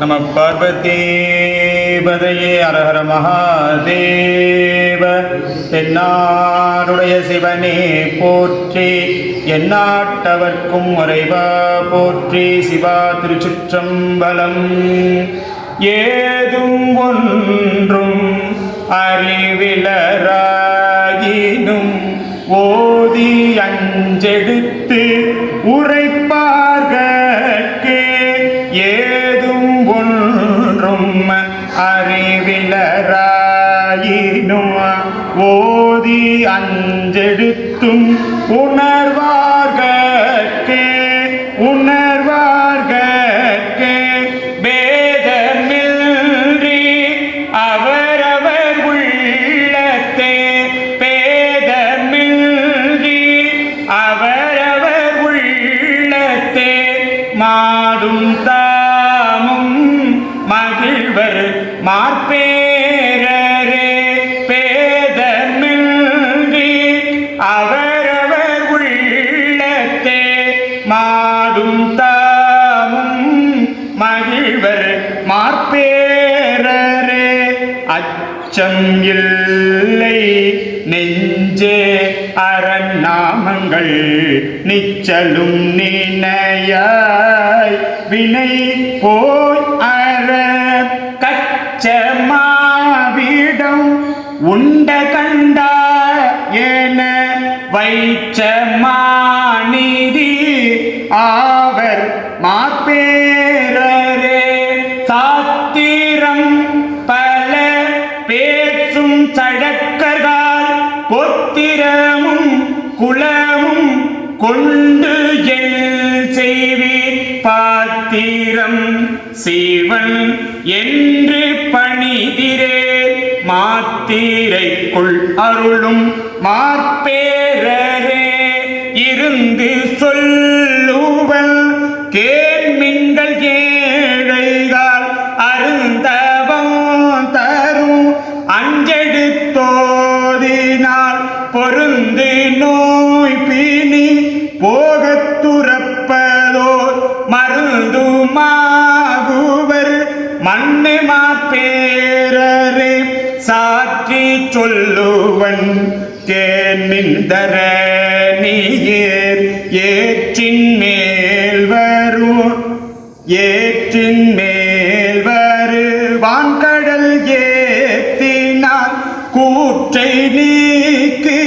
நம பார்வதீபதையே அரஹர மகாதேவ. தென்னாடுடைய சிவனே போற்றி எந்நாட்டவர்க்கும் உறைவா போற்றி சிவா திருச்சுற்றம்பலம். ஏதும் ஒன்றும் அறிவிலராயினும் ஓதி அஞ்செடுத்து உரைப்பார் ஓதி அஞ்செடுத்தும் உணர்வார்கே உணர்வார்கே பேதமின்றி அவரவர் உள்ளத்தே பேதமின்றி அவரவர் உள்ளத்தே. மாடும் தாமும் மகிழ்வர் மார்பே மகிழ்வர் மார்பேரரே. அச்சம் இல்லை நெஞ்சே அரண்நாமங்கள் நிச்சலும் நினையாய். வினை போய் அற கச்சமாவிடம் உண்ட கண்டா என வைச்சமாநிதி ஆவர் மாப்பே குலமும் கொண்டு எல் செய்வீர் பாத்திரம். சீவன் என்று பணிதிரே மாத்திரைக்குள் அருளும் மாற்பேரரே இருந்து சொல்லுவல் கே மருந்துமாகுவர் மண்ணு மாப்பேரே சாற்றி சொல்லுவன் கேன்மிந்தர நீர் ஏற்றின் மேல் வரும் ஏற்றின் மேல் வரு வான்கடல் ஏத்தினால் கூற்றை நீக்கு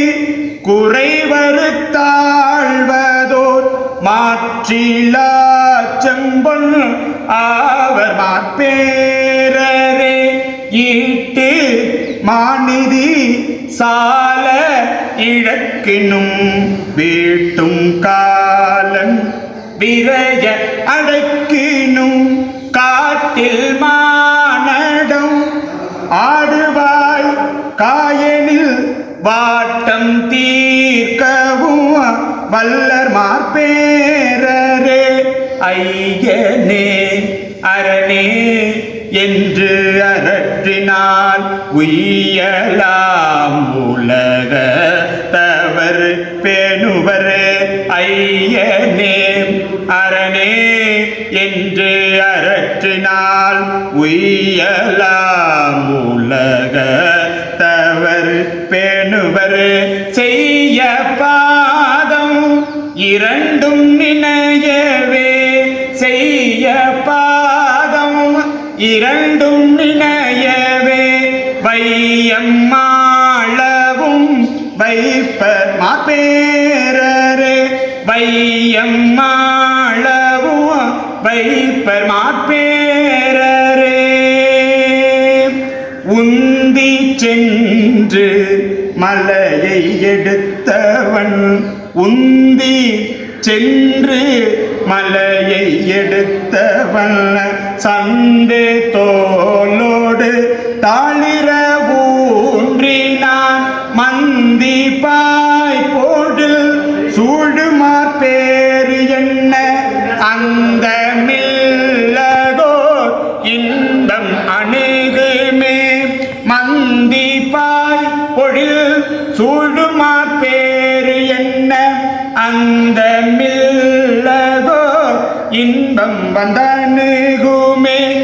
குறைவருத்தாழ்வதோர் மாற்றிலா செம்பொன் ஆவர் மாப்பேரரே ஈட்டு மாநிதி சால இழக்கினும் வீட்டும் காலன் விரைய அடக்கினும் காட்டில் மானடம் ஆடுவாய் காயனில் வாட்டம் தீர்க்கவும் வல்லர் மார்பேரரே ஐயனே அரணே என்று அரற்றினால் உய்யலாம் உலக தவர் பேணுவர். ஐயனே அரணே என்று அரற்றினால் உய்யலாம் உலக தவர் பேணுவர். செய்ய பாதம் இரண்டு வையம்மாளவும் வைப்ப மாப்பேரரே வையம்மாளவும் வைப்பர் மாப்பேரரே உந்தி சென்று மலையை எடுத்தவன் உந்தி சென்று மலையை எடுத்தவன் சந்தே தோலோடு அந்த மில்லதோ இன்பம் அணுகுமே. மந்திப்பாய் பொழில் சூடுமா பேரு என்ன? அந்த மில்லதோ இன்பம் வந்தணுகுமே.